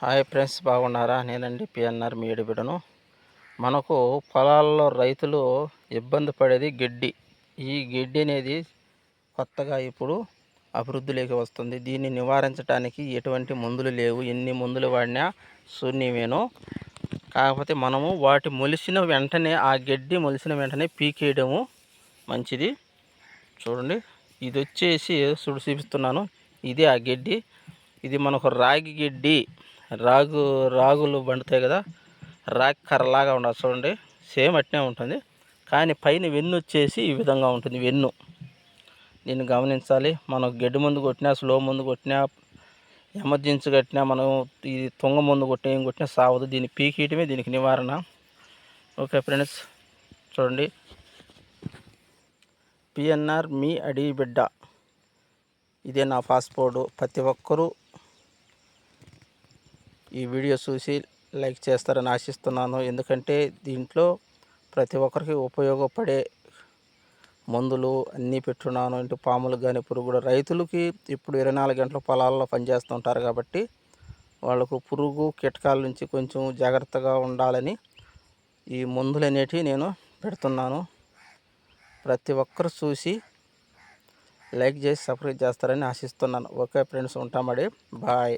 Hi friends బాగున్నారా? నేనండి PNR మీడిబిడను బిడను మనకు పొలాల్లో రైతులు ఇబ్బంది పడేది గడ్డి. ఈ గడ్డి అనేది కొత్తగా ఇప్పుడు అభివృద్ధిలోకి వస్తుంది. దీన్ని నివారించడానికి ఎటువంటి మందులు లేవు. ఎన్ని మందులు వాడినా శూన్యమేను. కాకపోతే మనము వాటి మొలిసిన వెంటనే ఆ గడ్డి మొలిసిన వెంటనే పీకేయడము మంచిది. చూడండి ఇది వచ్చేసి చూడు చూపిస్తున్నాను. ఇది ఆ గడ్డి. ఇది మనకు రాగి గడ్డి. రాగు రాగులు పండుతాయి కదా రాగి కర్రలాగా ఉండదు చూడండి. సేమ్ అట్నే ఉంటుంది. కానీ పైన వెన్ను వచ్చేసి ఈ విధంగా ఉంటుంది వెన్ను. దీన్ని గమనించాలి మనం గడ్డి ముందు కొట్టినా స్లో ముందు కొట్టినా ఎమర్జెన్సీ కట్టినా మనం ఈ తుంగ ముందు కొట్టినా ఏం కొట్టినా సావదు. దీన్ని పీకీయటమే దీనికి నివారణ. ఓకే ఫ్రెండ్స్ చూడండి. పిఎన్ఆర్ మీ అడిగి బిడ్డ. ఇదే నా పాస్పోర్టు. ప్రతి ఒక్కరూ ఈ వీడియో చూసి లైక్ చేస్తారని ఆశిస్తున్నాను. ఎందుకంటే దీంట్లో ప్రతి ఒక్కరికి ఉపయోగపడే మందులు అన్నీ పెట్టున్నాను. ఇంటి పాములు కానీ పురుగు రైతులకి ఇప్పుడు ఇరవై నాలుగు గంటల పొలాల్లో పనిచేస్తుంటారు కాబట్టి వాళ్ళకు పురుగు కీటకాల నుంచి కొంచెం జాగ్రత్తగా ఉండాలని ఈ మందులు అనేటివి నేను పెడుతున్నాను. ప్రతి ఒక్కరు చూసి లైక్ చేసి సబ్స్క్రైబ్ చేస్తారని ఆశిస్తున్నాను. ఓకే ఫ్రెండ్స్ ఉంటామడి బాయ్.